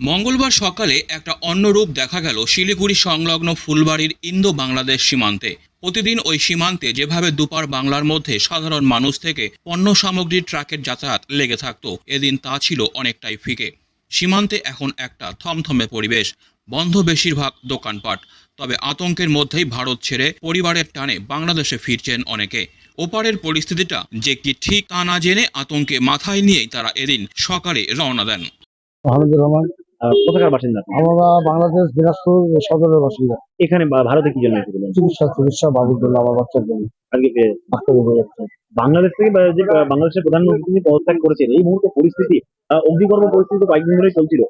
মঙ্গলবার সকালে একটা অন্য রূপ দেখা গেল শিলিগুড়ি সংলগ্ন ফুলবাড়ির ইন্দো বাংলাদেশ সীমান্তে। প্রতিদিন ওই সীমান্তে যেভাবে দুপার বাংলার মধ্যে সাধারণ মানুষ থেকে পণ্য সামগ্রীর ট্রাকের যাতায়াত লেগে থাকতো, এদিন তা ছিল অনেকটাই ফিকে। সীমান্তে এখন একটা থমথমে পরিবেশ, বন্ধ বেশিরভাগ দোকানপাট। তবে আতঙ্কের মধ্যেই ভারত ছেড়ে পরিবারের টানে বাংলাদেশে ফিরছেন অনেকে। ওপারের পরিস্থিতিটা যে কি ঠিক তা না জেনে আতঙ্কে মাথায় নিয়েই তারা এদিন সকালে রওনা দেন। কোথাকার বাসিন্দা? আমরা বাংলাদেশ দিনাজপুর সদরের বাসিন্দা। এখানে ভারতে কি জন্য এসেছিলেন? চিকিৎসা চিকিৎসা বাবুর জন্য আমার বাচ্চার জন্য। আজকে যাচ্ছে বাংলাদেশ থেকে যে বাংলাদেশের প্রধানমন্ত্রী তিনি পদত্যাগ করেছেন এই মুহূর্তে পরিস্থিতি আহ, অগ্নিকর্ম পরিস্থিতি তো কয়েকদিন ধরে চলছিল।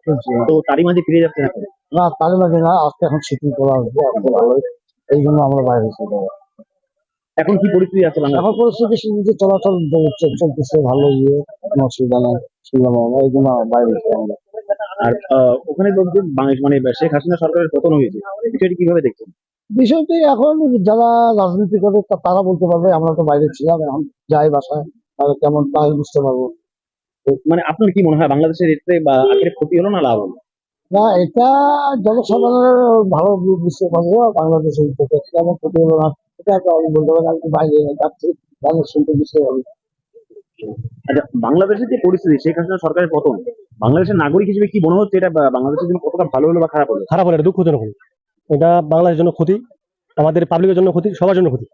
তো তারই মাঝে ফিরে যাচ্ছেন এখন? না তার মাঝে না আজকে এখন শিপিং করা আসবে আজকে ভালোই। এই জন্য আমরা বাইরে চলে এখন কি পরিস্থিতি আছে বাংলাদেশ? এখন পরিস্থিতি সুবিধে চলাচল চল- চলতেছে ভালো ইয়ে কোনো অসুবিধা নাই সুবিধা এই জন্য বাইরে আমরা আর ওখানে বলতে বাংলাদেশ মানে শেখ হাসিনা সরকারের পতন হয়েছে। বিষয়টি কীভাবে দেখছেন? বিষয়টি এখন যারা রাজনীতি করে তারা বলতে পারবে আমরা তো বাইরে ছিলাম এখন যাই বাসায় তাহলে কেমন তাই বুঝতে পারব। মানে আপনার কি মনে হয় বাংলাদেশের এতে বা আখেরে ক্ষতি হলো না লাভ হলো? না এটা জনসাধারণের ভালো বুঝতে পারব বাংলাদেশের ক্ষতি কেমন ক্ষতি হলো না। এটা তো আমি বলতে পারি আমি বাইরে যাচ্ছি গান শুনতে বুঝতে পারব। আচ্ছা বাংলাদেশের যে পরিস্থিতি শেখ হাসিনা সরকারের পতন বাংলাদেশের নাগরিক হিসেবে কি মনে হচ্ছে এটা বাংলাদেশের জন্য কতটা ভালো হলো বা খারাপ হলো? খারাপ হলে এটা দুঃখজনক হলো। এটা বাংলাদেশের জন্য ক্ষতি আমাদের পাবলিকের জন্য ক্ষতি সবার জন্য ক্ষতি।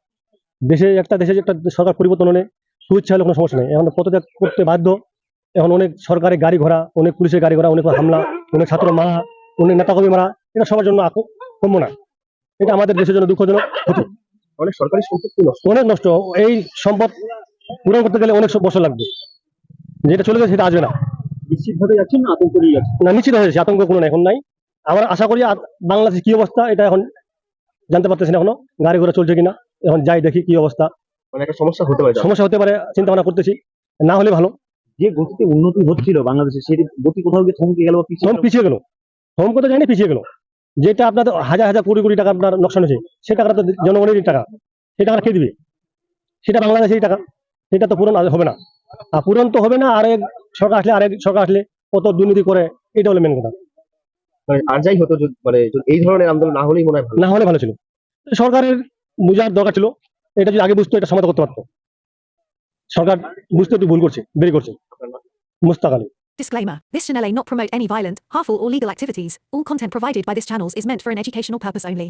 দেশে একটা দেশে একটা সরকার পরিবর্তন হলে সুইচ্ছা হলে কোনো সমস্যা নেই। এখন পদত্যাগ করতে বাধ্য এখন অনেক সরকারের গাড়ি ঘোড়া অনেক পুলিশের গাড়ি ঘোড়া অনেক হামলা অনেক ছাত্র মারা অনেক নেতাকর্মী মারা এটা সবার জন্য আক- কম্য না। এটা আমাদের দেশের জন্য দুঃখজনক ক্ষতি। অনেক সরকারি সম্পত্তি নষ্ট? অনেক নষ্ট। এই সম্পদ পূরণ করতে গেলে অনেক বছর লাগবে। যেটা চলে গেছে সেটা আসবে না। যাচ্ছেন না আতঙ্ক নিয়ে যাচ্ছেন না নিশ্চিত হয়েছে আতঙ্ক কোনো এখন নাই। আমরা আশা করি বাংলাদেশের কি অবস্থা এটা এখন জানতে পারতেছি না এখনও গাড়ি ঘোড়া চলছে কিনা এখন যাই দেখি কি অবস্থা। মানে একটা সমস্যা হতে পারে সমস্যা হতে পারে চিন্তা ভাবনা করতেছি না হলে ভালো। যে গতিতে উন্নতি হচ্ছিল বাংলাদেশে সেই গতি কোথাও গিয়ে থমকে গেল পিছিয়ে গেল। করতে যায়নি পিছিয়ে গেল। যেটা আপনাদের হাজার হাজার কোটি কোটি টাকা আপনার নোকসান হয়েছে সে টাকাটা তো জনগণেরই টাকা। সেই টাকাটা খেয়ে দিবে? সেটা বাংলাদেশের টাকা। সেটা তো পূরণ হবে না। পূরণ তো হবে না আরেক সরকার আসলে আরেক সরকার আসলে কত দুর্নীতি করে এটা হলো মেন কথা। মানে আর যাই হতো মানে এই ধরনের আন্দোলন না হলেই মনে হয় না হলে ভালো ছিল। সরকারের বুঝার দরকার ছিল এটা যদি আগে বুঝতো এটা সমাধান করতে পারতো। সরকার বুঝতে একটু ভুল করছে দেরি করছে। Mustaq Ali. Disclaimer This channel may not promote any violent, harmful, or legal activities. All content provided by this channel is meant for an educational purpose only.